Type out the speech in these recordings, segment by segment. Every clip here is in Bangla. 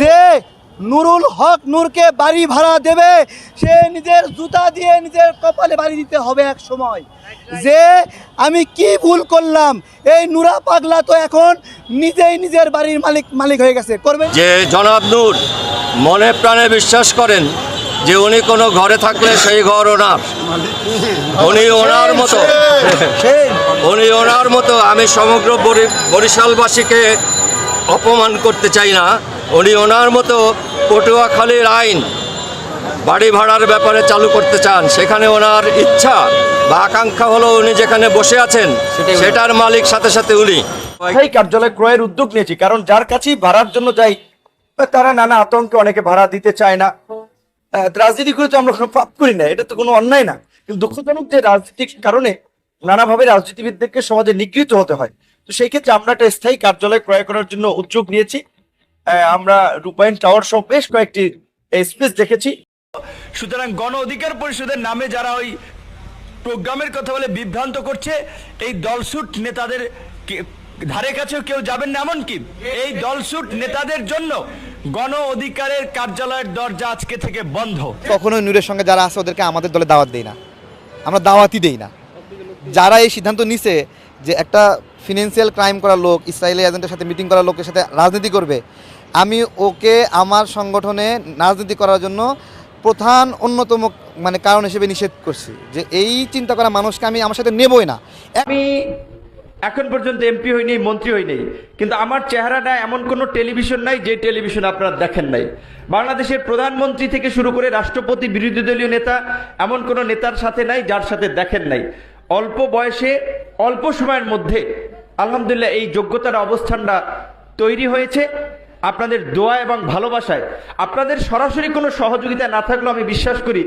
যে নুরুল হক নূরকে বাড়ি ভাড়া দেবে সে নিজের জুতা দিয়ে নিজের কপালে বাড়ি দিতে হবে এক সময়। যে আমি কি ভুল করলাম এই নুরা পাগলা তো এখন নিজেই নিজের বাড়ির মালিক মালিক হয়ে গেছে। করবে? যে জনাব নূর মনে প্রাণে বিশ্বাস করেন যে উনি কোনো ঘরে থাকলে সেই ঘর ওনার। উনি ওনার মতো। উনি ওনার মতো। আমি সমগ্র বরিশালবাসীকে অপমান করতে চাই না। উনি ওনার মতো পটুয়াখালীর আইন বাড়ি ভাড়ার ব্যাপারে চালু করতে চান সেখানে ওনার ইচ্ছা বা আকাঙ্ক্ষা হলো উনি যেখানে বসে আছেন সেটার মালিক সাথে সাথে উনি। স্থায়ী কার্যালয় ক্রয়ের উদ্যোগ নিয়েছি কারণ যার কাছেই ভাড়ার জন্য যাই তারা নানা আতঙ্কে অনেকে ভাড়া দিতে চায় না। রাজনীতি করে তো আমরা কোনো পাপ করি না এটা তো কোনো অন্যায় না। কিন্তু দুঃখজনক যে রাজনীতির কারণে নানাভাবে রাজনীতিবিদদেরকে সমাজে নিগৃহীত হতে হয়। তো সেই ক্ষেত্রে আমরা একটা স্থায়ী কার্যালয় ক্রয় করার জন্য উদ্যোগ নিয়েছি। আমরা রূপায়ণ টাওয়ার সহ বেশ কয়েকটি স্পেস দেখেছি। সুতরাং গণ অধিকার পরিষদের নামে যারা ওই প্রোগ্রামের কথা বলে বিভ্রান্ত করছে এই দলসুট নেতাদের কে- ধারে কাছেও কেউ যাবেন না এমন কি এই দলসুট নেতাদের জন্য গণ অধিকারের কার্যালয়ের দরজা আজকে থেকে বন্ধ। কখনোই নূরের সঙ্গে যারা আছে ওদেরকে আমাদের দলে দাওয়াত দেই না। আমরা দাওয়াতই দেই না। যারা এই সিদ্ধান্ত নিছে যে একটা ফিনান্সিয়াল ক্রাইম করা লোক ইসরায়েলি এজেন্টের সাথে মিটিং করা লোকের সাথে রাজনীতি করবে আমি ওকে আমার সংগঠনে রাজনীতি করার জন্য প্রধান অন্যতম মানে কারণ হিসেবে নিষেধ করছি যে এই চিন্তা করা মানুষকে আমি আমার সাথে নেবই না। আমি এখন পর্যন্ত এমপি হইনি, মন্ত্রী হইনি, কিন্তু আমার চেহারাটা এমন কোনো টেলিভিশন নাই যে টেলিভিশন আপনারা দেখেন নাই। বাংলাদেশের প্রধানমন্ত্রী থেকে শুরু করে রাষ্ট্রপতি, বিরোধী দলীয় নেতা, এমন কোনো নেতার সাথে নাই যার সাথে দেখেন নাই। অল্প বয়সে, অল্প সময়ের মধ্যে, আলহামদুলিল্লাহ এই যোগ্যতার অবস্থানটা তৈরি হয়েছে। আপনাদের দোয়া এবং ভালোবাসায় আপনাদের সরাসরি কোনো সহযোগিতা না থাকলেও আমি বিশ্বাস করি,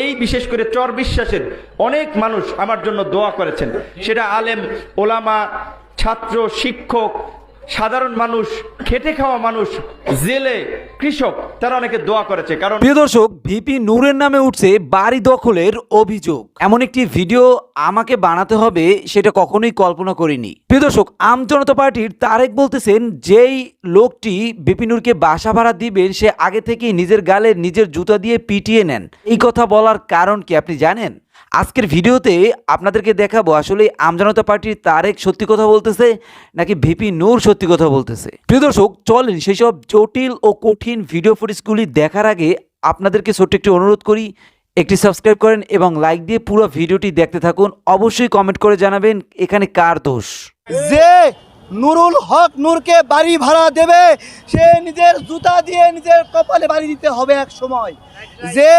এই বিশেষ করে চর বিশ্বাসের অনেক মানুষ আমার জন্য দোয়া করেছেন। সেটা আলেম, ওলামা, ছাত্র, শিক্ষক সাধারণ মানুষ, খেটে খাওয়া মানুষ, জেলে কৃষক, তারা অনেকে দোয়া করেছে, কারণ প্রিয় দর্শক, ভিপি নূরের নামে উঠছে বাড়ি দখলের অভিযোগ। এমন একটি ভিডিও আমাকে বানাতে হবে, সেটা কখনোই কল্পনা করিনি। প্রিয় দর্শক, আম জনতা পার্টির তারেক বলতেছেন, যেই লোকটি ভিপি নূরকে বাসা ভাড়া দিবেন, সে আগে থেকেই নিজের গালে নিজের জুতা দিয়ে পিটিয়ে নেন। এই কথা বলার কারণ কি আপনি জানেন? আজকের ভিডিওতে আপনাদেরকে দেখাবো আসলে আমজনতা পার্টির তারেক সত্যি কথা বলতেছে নাকি ভিপি নূর সত্যি কথা বলতেছে। প্রিয় দর্শক, চলেন সেসব জটিল ও কঠিন ভিডিও ফুটেজগুলি দেখার আগে আপনাদেরকে ছোট্ট একটি অনুরোধ করি, একটি সাবস্ক্রাইব করেন এবং লাইক দিয়ে পুরো ভিডিওটি দেখতে থাকুন। অবশ্যই কমেন্ট করে জানাবেন এখানে কার দোষ। নুরুল হক নূরকে বাড়ি ভাড়া দেবে। সে নিজের জুতা দিয়ে নিজের কপালে বাড়ি দিতে হবে এক সময়। যে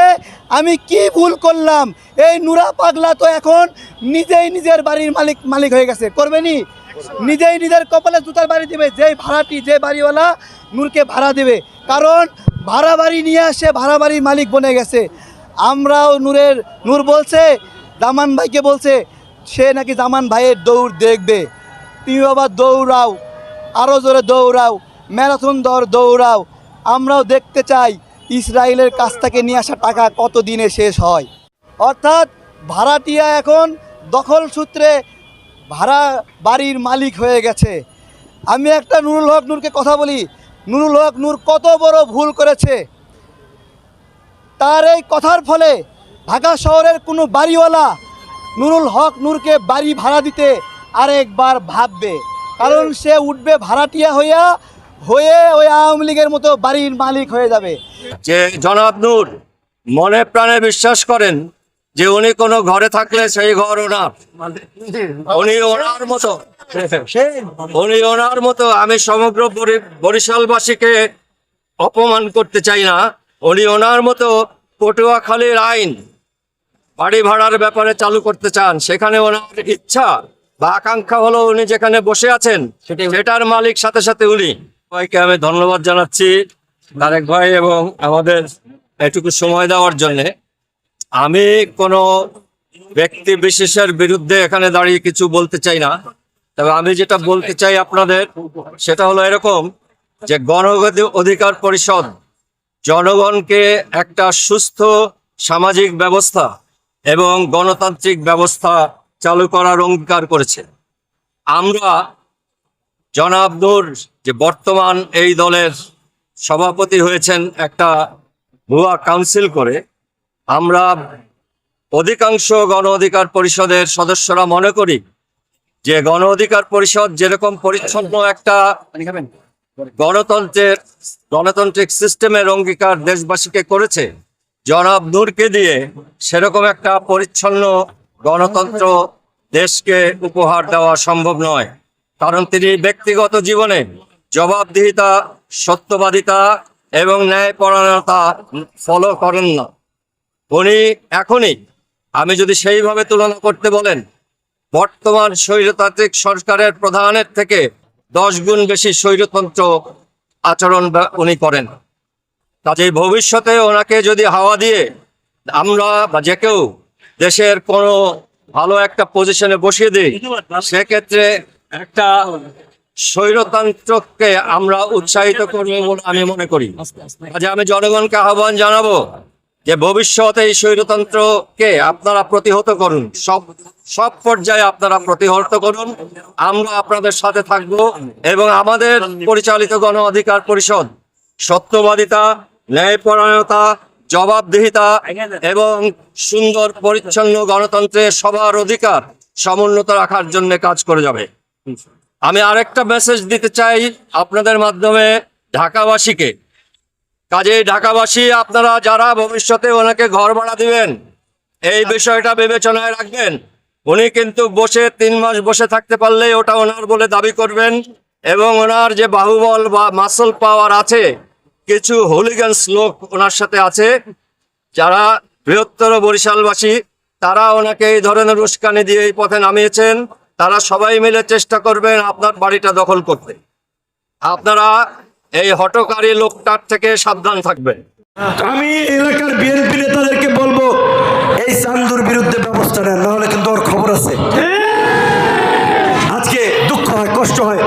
আমি কি ভুল করলাম, এই নুরা পাগলা তো এখন নিজেই নিজের বাড়ির মালিক মালিক হয়ে গেছে। করবেনি নিজেই নিজের কপালে জুতার বাড়ি দেবে। যেই ভাড়াটি, যে বাড়িওয়ালা নূরকে ভাড়া দেবে। কারণ ভাড়া বাড়ি নিয়ে আসে, ভাড়া বাড়ির মালিক বনে গেছে। আমরাও নূরের, নূর বলছে দামান ভাইকে বলছে, সে নাকি জামান ভাইয়ের দৌড় দেখবে। তুমি বাবা দৌড়াও আরও জোরে দৌড়াও ম্যারাথন দৌড় দৌড়াও আমরাও দেখতে চাই ইসরায়েলের কাছ থেকে নিয়ে আসা টাকা কত দিনে শেষ হয়। অর্থাৎ ভাড়াটিয়া এখন দখল সূত্রে ভাড়া বাড়ির মালিক হয়ে গেছে। আমি একটা নুরুল হক নূরকে কথা বলি। নুরুল হক নূর কত বড় ভুল করেছে। তার এই কথার ফলে ঢাকা শহরের কোনো বাড়িওয়ালা নুরুল হক নূরকে বাড়ি ভাড়া দিতে আরেকবার ভাববে। কারণ সে উঠবে ভাড়াটিয়া হইয়া, হয়ে ওই আওয়ামী লীগের মতো বাড়ির মালিক হয়ে যাবে। যে জনাব নূর, মনে প্রাণে বিশ্বাস করেন যে উনি কোনো ঘরে থাকলে সেই ঘর ওনার। উনি ওনার মতো। উনি ওনার মতো। আমি সমগ্র বরিশালবাসীকে অপমান করতে চাই না। উনি ওনার মতো পটুয়াখালীর আইন, বাড়ি ভাড়ার ব্যাপারে চালু করতে চান, সেখানে ওনার ইচ্ছা। বা আকাঙ্ক্ষা হলো উনি যেখানে বসে আছেন সেটার মালিক সাথে সাথে উনি। সবাইকে আমি ধন্যবাদ জানাচ্ছি তারেক ভাই এবং আমাদের এটুকু সময় দেওয়ার জন্য। আমি কোনো ব্যক্তি বিশেষের বিরুদ্ধে এখানে দাঁড়িয়ে কিছু বলতে চাই না। তবে আমি যেটা বলতে চাই আপনাদের সেটা হলো এরকম যে গণ অধিকার পরিষদ জনগণকে একটা সুস্থ সামাজিক ব্যবস্থা এবং গণতান্ত্রিক ব্যবস্থা চালু করার অঙ্গীকার করেছে। আমরা জনাব নূর যে বর্তমান এই দলের সভাপতি হয়েছেন একটা ভুয়া কাউন্সিল করে, আমরা অধিকাংশ গণ অধিকার পরিষদের সদস্যরা মনে করি যে গণ অধিকার পরিষদ যেরকম পরিচ্ছন্ন একটা গণতন্ত্রের, গণতান্ত্রিক সিস্টেমের অঙ্গীকার দেশবাসীকে করেছে, জনাব নূরকে দিয়ে সেরকম একটা পরিচ্ছন্ন গণতন্ত্র দেশকে উপহার দেওয়া সম্ভব নয়, কারণ তিনি ব্যক্তিগত জীবনে জবাবদিহিতা, সত্যবাদিতা এবং ন্যায়পরায়ণতা ফলো করেন না। উনি এখনই, আমি যদি সেইভাবে তুলনা করতে বলেন, বর্তমান স্বৈরতান্ত্রিক সরকারের প্রধানের থেকে দশ গুণ বেশি স্বৈরতন্ত্র আচরণ উনি করেন। কাজেই ভবিষ্যতে ওনাকে যদি হাওয়া দিয়ে আমরা বা যে কেউ দেশের কোনো ভালো একটা পজিশনে বসিয়ে দিই, সেক্ষেত্রে একটা স্বৈরতন্ত্রকে আমরা উৎসাহিত করব বলে আমি মনে করি। কাজে আমি জনগণকে আহ্বান জানাব যে ভবিষ্যতে এই স্বৈরতন্ত্রকে আপনারা প্রতিহত করুন। সব সব পর্যায়ে আপনারা প্রতিহত করুন। আমরা আপনাদের সাথে থাকব এবং আমাদের পরিচালিত গণ অধিকার পরিষদ, সত্যবাদিতা, ন্যায়পরায়ণতা জবাবদিহিতা এবং সুন্দর পরিচ্ছন্ন গণতন্ত্রের সবার অধিকার সমুন্নত রাখার জন্য কাজ করে যাবে। আমি আরেকটা মেসেজ দিতে চাই আপনাদের মাধ্যমে ঢাকাবাসীকে। কাজে ঢাকাবাসী আপনারা যারা ভবিষ্যতে ওনাকে ঘর ভাড়া দিবেন এই বিষয়টা বিবেচনায় রাখবেন। উনি কিন্তু বসে তিন মাস বসে থাকতে পারলেই ওটা ওনার বলে দাবি করবেন এবং ওনার যে বাহুবল বা মাসল পাওয়ার আছে কিছু হোলিগান্স লোক ওনার সাথে আছে যারা বৃহত্তর বরিশালবাসী তারা ওনাকে এই ধরনের উস্কানি দিয়ে এই পথে নামিয়েছেন। তারা সবাই মিলে চেষ্টা করবেন আপনার বাড়িটা দখল করতে। আপনারা এই হটকারী লোকটার থেকে সাবধান থাকবেন। আমি এলাকার বিএনপি নেতাদেরকে বলব এই চান্দুর বিরুদ্ধে ব্যবস্থা নেন নাহলে কিন্তু ওর খবর আছে। আজকে দুঃখ হয় কষ্ট হয়।